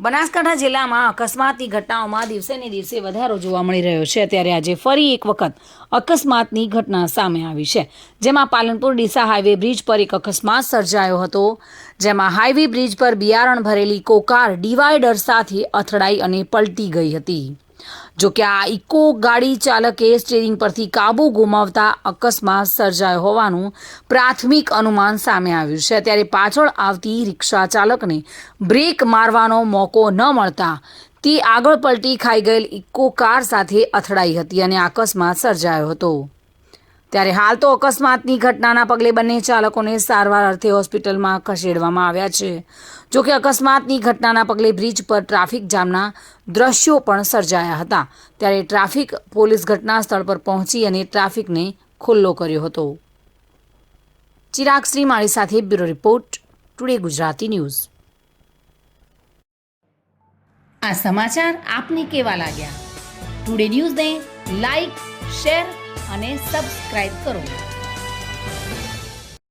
બનાસકાંઠા જિલ્લામાં અકસ્માતની ઘટનાઓમાં દિવસે ને દિવસે વધારો જોવા મળી રહ્યો છે. ત્યારે આજે ફરી એક વખત અકસ્માતની ઘટના સામે આવી છે. જેમાં પાલનપુર ડીસા હાઈવે બ્રિજ પર એક અકસ્માત સર્જાયો હતો. જેમાં હાઈવે બ્રિજ પર બિયારણ ભરેલી કોકાર ડિવાઈડર સાથે અથડાઈ અને પલટી ગઈ હતી. જો કે આ ઇકો ગાડી ચાલકે સ્ટીરિંગ પરથી કાબુ ગુમાવતા અકસ્માત સર્જાયો હોવાનું પ્રાથમિક અનુમાન સામે આવ્યું છે. ત્યારે પાછળ આવતી રિક્ષા ચાલકને બ્રેક મારવાનો મોકો ન મળતા તે આગળ પલટી ખાઈ ગયેલ ઇકો કાર સાથે અથડાઈ હતી અને અકસ્માત સર્જાયો હતો. ત્યારે હાલ તો અકસ્માતની ઘટનાના પગલે બંને ચાલકોને સારવાર અર્થે હોસ્પિટલમાં ખસેડવામાં આવ્યા છે. જો કે અકસ્માતની ઘટનાના પગલે બ્રિજ પર ટ્રાફિક જામના દ્રશ્યો પણ સર્જાયા હતા. ત્યારે ટ્રાફિક પોલીસ ઘટના સ્થળ પર પહોંચી અને ટ્રાફિકને ખુલ્લો કર્યો હતો. ચિરાગ શ્રી માળી સાથે bureau report, today Gujarati news. આ સમાચાર આપને કેવા લાગ્યા? ટુડે ન્યૂઝને લાઈક, શેર અને સબસ્ક્રાઇબ કરો.